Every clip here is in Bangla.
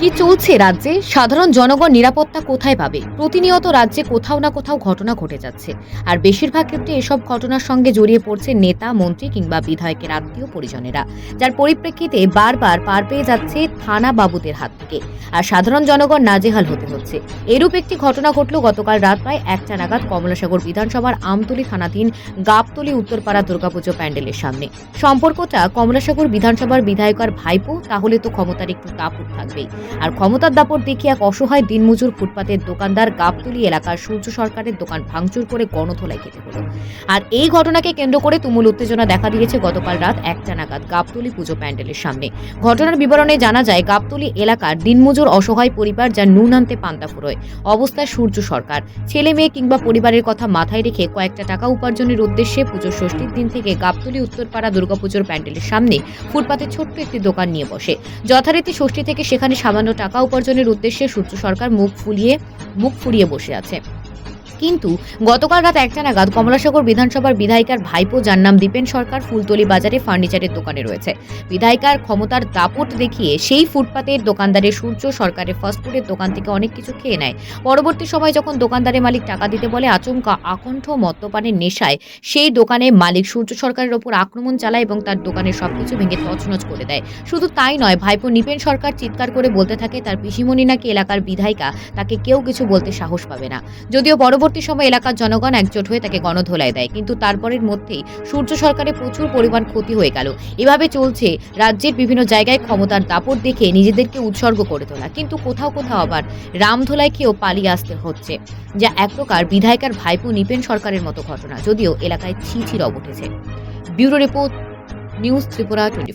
কি চলছে রাজ্যে? সাধারণ জনগণ নিরাপত্তা কোথায় পাবে? প্রতিনিয়ত রাজ্যে কোথাও না কোথাও ঘটনা ঘটে যাচ্ছে। আর বেশিরভাগ ক্ষেত্রে এসব ঘটনার সঙ্গে জড়িয়ে পড়ছে নেতা, মন্ত্রী কিংবা বিধায়কের আত্মীয় পরিজনেরা। যার পরিপ্রেক্ষিতে বারবার পার পেয়ে যাচ্ছে থানা বাবুদের হাত থেকে। আর সাধারণ জনগণ নাজেহাল হতে হচ্ছে। এরূপ একটি ঘটনা ঘটল গতকাল রাত প্রায় একটা নাগাদ কমলাসাগর বিধানসভার আমতলি থানাধীন গাবতলি উত্তরপাড়া দুর্গাপুজো প্যান্ডেলের সামনে। সম্পর্কটা কমলাসাগর বিধানসভার বিধায়কার ভাইপো, তাহলে তো ক্ষমতার একটু দাপট থাকবেই। আর ক্ষমতার দাপট দেখিয়ে এক অসহায় দিনমজুর ফুটপাতের দোকানদার গাবতলী এলাকার সূর্য সরকারের দোকান ভাঙচুর করে গণধোলায় খেতে হলো। আর এই ঘটনাকে কেন্দ্র করে তুমুল উত্তেজনা দেখা দিয়েছে গতকাল রাত একটা নাগাদ গাবতলী পুজো প্যান্ডেলের সামনে। ঘটনার বিবরণে জানা যায় গাবতলী এলাকার দিনমজুর অসহায় পরিবার যা নুন আনতে পান্তা ফুরোয়। অবস্থায় সূর্য সরকার। ছেলে, মেয়ে কিংবা পরিবারের কথা মাথায় রেখে কয়েকটা টাকা উপার্জনের উদ্দেশ্যে পুজোর ষষ্ঠীর দিন থেকে গাবতলী উত্তরপাড়া দুর্গাপুজোর প্যান্ডেলের সামনে ফুটপাতে ছোট্ট একটি দোকান নিয়ে বসে। যথারীতি ষষ্ঠী থেকে সেখানে সামান্য টাকা উপার্জনের উদ্দেশ্যে সূত্র সরকার মুখ ফুলিয়ে মুখ ফুরিয়ে বসে আছে। কিন্তু গতকাল রাত একটা নাগাদ কমলাসাগর বিধানসভার বিধায়িকার ভাইপো যার নাম দীপেন সরকার ফুলতলি বাজারে ফার্নিচারের দোকানে রয়েছে। বিধায়িকার ক্ষমতার দাপট দেখিয়ে সেই ফুটপাতের দোকানদারের সূর্য সরকারের ফাস্টফুডের দোকান থেকে অনেক কিছু খেয়ে নেয়। পরবর্তী সময় যখন দোকানদারের মালিক টাকা দিতে বলে, আচমকা আকণ্ঠ মদ্যপানের নেশায় সেই দোকানে মালিক সূর্য সরকারের ওপর আক্রমণ চালায় এবং তার দোকানের সবকিছু ভেঙে তছনছ করে দেয়। শুধু তাই নয়, ভাইপো নিপেন সরকার চিৎকার করে বলতে থাকে, তার পিসিমণি নাকি এলাকার বিধায়িকা, তাকে কেউ কিছু বলতে সাহস পাবে না। যদিও পরবর্তী সময় এলাকার জনগণ একজোট হয়ে তাকে গণধোলায় দেয়। কিন্তু তারপরের মধ্যেই সূর্য সরকারের প্রচুর পরিমাণ ক্ষতি হয়ে গেল। এভাবে চলছে রাজ্যের বিভিন্ন জায়গায় ক্ষমতার দাপট দেখে নিজেদেরকে উৎসর্গ করে তোলা। কিন্তু কোথাও কোথাও আবার রামধোলায় খেয়েও পালিয়ে আসতে হচ্ছে, যা এক প্রকার বিধায়কার ভাইপো নিপেন সরকারের মতো ঘটনা, যদিও এলাকায় ছি ছি রব উঠেছে। Bureau report, news Tripura twenty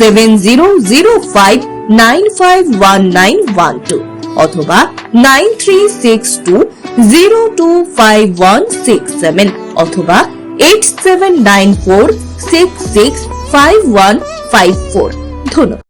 seven zero zero five nine five one nine one two অথবা nine three six two zero two five one six seven অথবা eight seven nine four six six five one five four ধন্যবাদ।